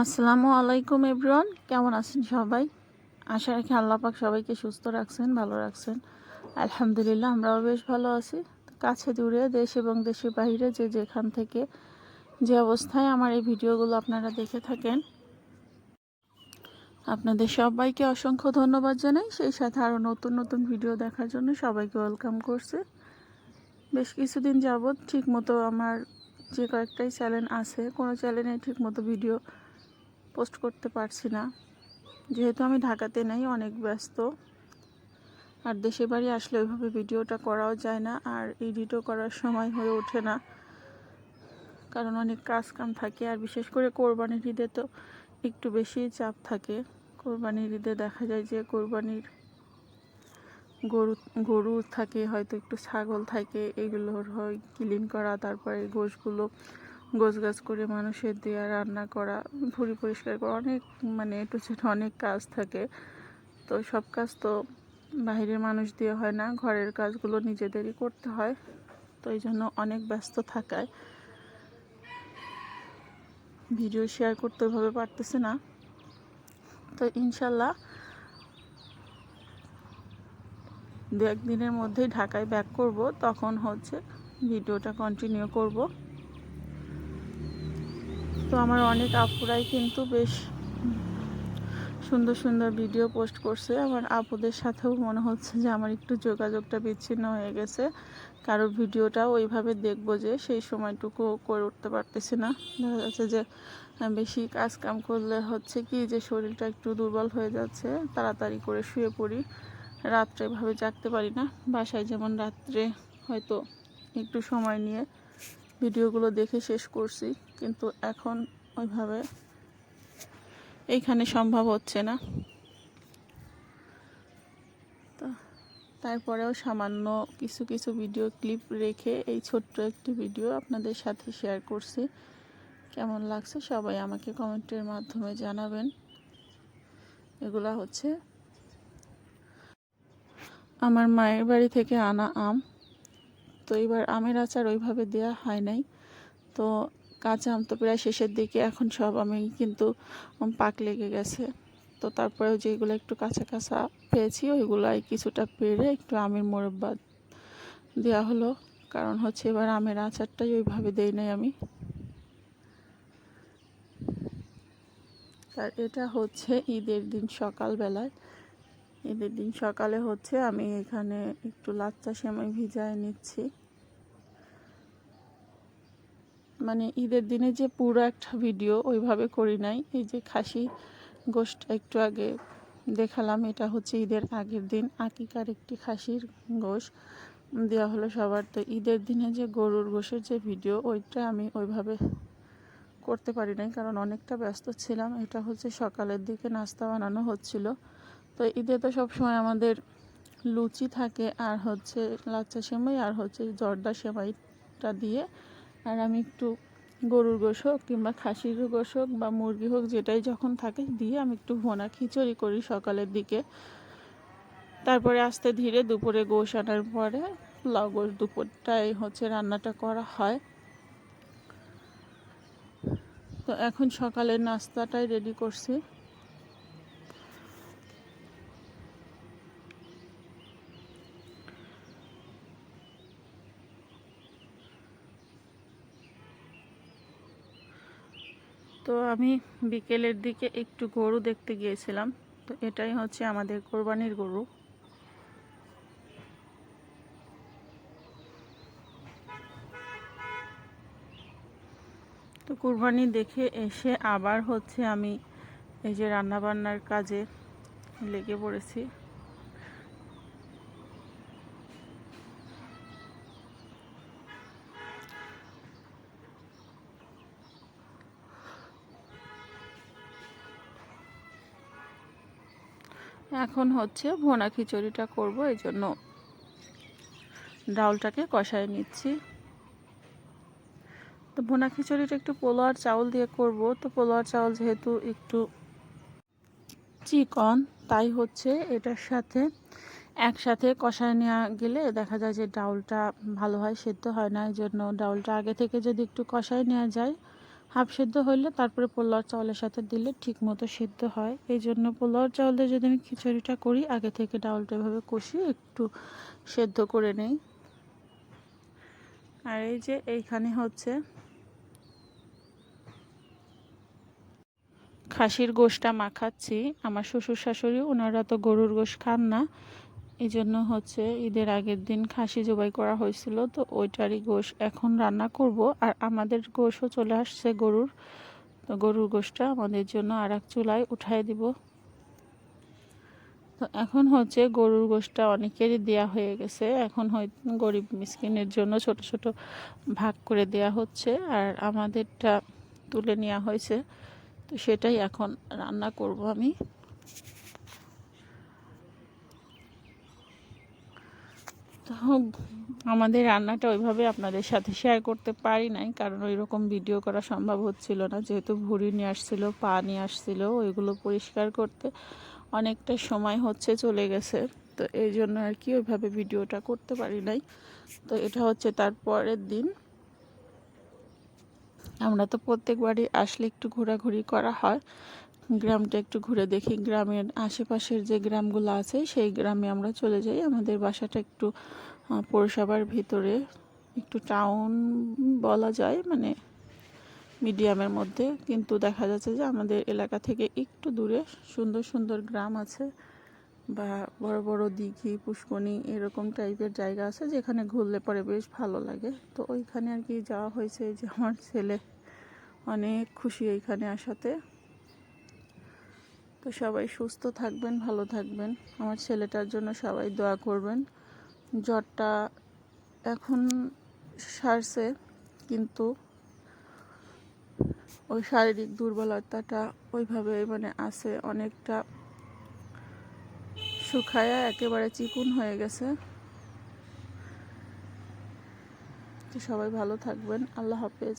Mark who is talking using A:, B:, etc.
A: আসসালামু আলাইকুম এভরিওয়ান কেমন আছেন সবাই? আশা রাখি আল্লাহ পাক সবাইকে সুস্থ রাখছেন, ভালো রাখছেন। আলহামদুলিল্লাহ, আমরাও বেশ ভালো আছি। কাছে দূরে দেশ এবং দেশের বাইরে যে যেখান থেকে যে অবস্থায় আমার এই ভিডিওগুলো আপনারা দেখে থাকেন, আপনাদের সবাইকে অসংখ্য ধন্যবাদ জানাই। সেই সাথে আরও নতুন নতুন ভিডিও দেখার জন্য সবাইকে ওয়েলকাম করছে। বেশ কিছুদিন যাবৎ ঠিকমতো আমার যে কয়েকটাই চ্যানেল আছে, কোনো চ্যানেলে ঠিকমতো ভিডিও পোস্ট করতে পারছি না। যেহেতু আমি ঢাকাতে নেই, অনেক ব্যস্ত। আর দেশের বাড়ি আসলে ওইভাবে ভিডিওটা করাও যায় না আর এডিটও করার সময় হয়ে ওঠে না। কারণ অনেক কাজ কাম থাকে আর বিশেষ করে কোরবানির ঈদে তো একটু বেশি চাপ থাকে। কোরবানির ঈদে দেখা যায় যে কোরবানির গরু গরু থাকে, হয়তো একটু ছাগল থাকে, এগুলোর হয় ক্লিন করা, তারপরে গোশগুলো গোছ গাছ করে মানুষের দেওয়া রান্না করা, ভুড়ি পরিষ্কার করা, অনেক মানে এটু সেটু অনেক কাজ থাকে। তো সব কাজ তো বাইরের মানুষ দিয়ে হয় না, ঘরের কাজগুলো নিজেদেরই করতে হয়। তো এই জন্য অনেক ব্যস্ত থাকায়। ভিডিও শেয়ার করতে ওইভাবে পারতেছে না। তো ইনশাল্লাহ দু একদিনের মধ্যেই ঢাকায় ব্যাক করব, তখন হচ্ছে ভিডিওটা কন্টিনিউ করব। তো আমার অনেক আপুরাই কিন্তু বেশ সুন্দর সুন্দর ভিডিও পোস্ট করছে। আমার আপুদের সাথেও মনে হচ্ছে যে আমার একটু যোগাযোগটা বিচ্ছিন্ন হয়ে গেছে। কারও ভিডিওটাও ওইভাবে দেখব যে সেই সময়টুকু করে উঠতে পারতেছি না। দেখা যাচ্ছে যে বেশি কাজ কাম করলে হচ্ছে কি যে শরীরটা একটু দুর্বল হয়ে যাচ্ছে, তাড়াতাড়ি করে শুয়ে পড়ি। রাত্রে এভাবে জাগতে পারি না। বাসায় যেমন রাত্রে হয়তো একটু সময় নিয়ে ভিডিওগুলো দেখে শেষ করছি, কিন্তু এখন ওইভাবে এইখানে সম্ভব হচ্ছে না। তারপরেও সামান্য কিছু কিছু ভিডিও ক্লিপ রেখে এই ছোট্ট একটি ভিডিও আপনাদের সাথে শেয়ার করছি। কেমন লাগছে সবাই আমাকে কমেন্টের মাধ্যমে জানাবেন। এগুলা হচ্ছে আমার মায়ের বাড়ি থেকে আনা আম। তো এবার আমের আচার ওইভাবে দেওয়া হয় নাই। তো কাঁচা আম তো প্রায় শেষের দিকে, এখন সব আমি কিন্তু পাক লেগে গেছে। তো তারপরেও যেগুলো একটু কাঁচা কাঁচা পেয়েছি, ওইগুলাই কিছুটা পেরে একটু আমের মোরব্বা দেওয়া হলো। কারণ হচ্ছে এবার আমের আচারটাই ওইভাবে দেই নাই আমি। আর এটা হচ্ছে ঈদের দিন সকালবেলায়। ঈদের দিন সকালে হচ্ছে আমি এখানে একটু লাচ্চা সেমাই ভিজায় নিচ্ছি। মানে ঈদের দিনে যে পুরো একটা ভিডিও ওইভাবে করি নাই, এই যে খাসি গোষ্ঠটা একটু আগে দেখালাম, এটা হচ্ছে ঈদের আগের দিন, আকিকার একটি খাসির গোশ দেওয়া হলো সবার। তো ঈদের দিনে যে গরুর গোশের যে ভিডিও, ওইটা আমি ওইভাবে করতে পারি নাই, কারণ অনেকটা ব্যস্ত ছিলাম। এটা হচ্ছে সকালের দিকে নাস্তা বানানো হচ্ছিল। তো ঈদে তো সবসময় আমাদের লুচি থাকে, আর হচ্ছে লাচ্চা সেমাই, আর হচ্ছে জর্দা সেমাইটা দিয়ে। আর আমি একটু গরুর গোশ হোক কিংবা খাসির গোশ হোক বা মুরগি হোক, যেটাই যখন থাকে, দিয়ে আমি একটু ভোনা খিচুড়ি করি সকালের দিকে। তারপরে আস্তে ধীরে দুপুরে গোশ আনার পরে পোলাও গোশ দুপুরটাই হচ্ছে রান্নাটা করা হয়। তো এখন সকালের নাস্তাটাই রেডি করছি। তো আমি বিকেলের দিকে একটু গরু দেখতে গিয়েছিলাম। তো এটাই হচ্ছে আমাদের কোরবানির গরু। তো কোরবানি দেখে এসে আবার হচ্ছে আমি এই যে রান্নাবান্নার কাজে লেগে পড়েছি। এখন হচ্ছে ভোনা খিচুড়িটা করব, এই জন্য ডাউলটাকে কষায় নিচ্ছি। তো ভোনা খিচুড়িটা একটু পোলোয়ার চাউল দিয়ে করব। তো পোলোয়ার চাউল যেহেতু একটু চিকন, তাই হচ্ছে এটার সাথে একসাথে কষায় নেওয়া গেলে দেখা যায় যে ডাউলটা ভালো হয়, সেদ্ধ হয় না। এই জন্য ডাউলটা আগে থেকে যদি একটু কষায় নেওয়া যায় হাফ সেদ্ধ হইলে তারপরে পোলাওর চাউলের সাথে দিলে ঠিক মতো সেদ্ধ হয়। এই জন্য পোলাওর চাউল যদি আমি খিচুড়িটা করি, আগে থেকে ডাউলটা এভাবে কষিয়ে একটু সেদ্ধ করে নেই। আর এই যে এইখানে হচ্ছে খাসির গোশটা মাখাচ্ছি। আমার শ্বশুর শাশুড়ি ওনারা তো গরুর গোশ খান না। এই জন্য হচ্ছে ঈদের আগের দিন খাসি জবাই করা হয়েছিল, তো ওইটারই গোশ এখন রান্না করব। আর আমাদের গোশও চলে আসছে গরুর, তো গরুর গোশটা আমাদের জন্য আর এক চুলায় উঠাই দিব। তো এখন হচ্ছে গরুর গোশটা অনেকেরই দেয়া হয়ে গেছে, এখন হয় গরিব মিসকিনের জন্য ছোট ছোট ভাগ করে দেয়া হচ্ছে। আর আমাদেরটা তুলে নেওয়া হয়েছে, তো সেটাই এখন রান্না করব আমি। তো আমাদের রান্নাটা ওইভাবে আপনাদের সাথে শেয়ার করতে পারি নাই, কারণ ওই রকম ভিডিও করা সম্ভব হচ্ছিল না। যেহেতু ভুড়ি নিয়ে আসছিল, পা নিয়ে আসছিল, ওইগুলো পরিষ্কার করতে অনেকটা সময় হচ্ছে, চলে গেছে। তো এই জন্য আর কি ওইভাবে ভিডিওটা করতে পারি নাই। তো এটা হচ্ছে তার পরের দিন। আমরা তো প্রত্যেকবারই আসলে একটু ঘোরাঘুরি করা হয়। গ্রামটা একটু ঘুরে দেখি। গ্রামের আশেপাশের যে গ্রামগুলো আছে, সেই গ্রামে আমরা চলে যাই। আমাদের বাসাটা একটু পৌরসভার ভিতরে, একটু টাউন বলা যায় মানে মিডিয়ামের মধ্যে। কিন্তু দেখা যাচ্ছে যে আমাদের এলাকা থেকে একটু দূরে সুন্দর সুন্দর গ্রাম আছে বা বড় বড় দিঘি পুষ্কনি এরকম টাইপের জায়গা আছে যেখানে ঘুরলে পরে বেশ ভালো লাগে। তো ওইখানে আর কি যাওয়া হয়েছে যে আমার ছেলে অনেক খুশি এইখানে আসাতে। তো সবাই সুস্থ থাকবেন, ভালো থাকবেন। আমার ছেলেটার জন্য সবাই দোয়া করবেন। জ্বরটা এখন সারছে, কিন্তু ওই শারীরিক দুর্বলতাটা ওইভাবে মানে আছে, অনেকটা শুকায়া একেবারে চিকুন হয়ে গেছে। তো সবাই ভালো থাকবেন। আল্লাহ হাফেজ।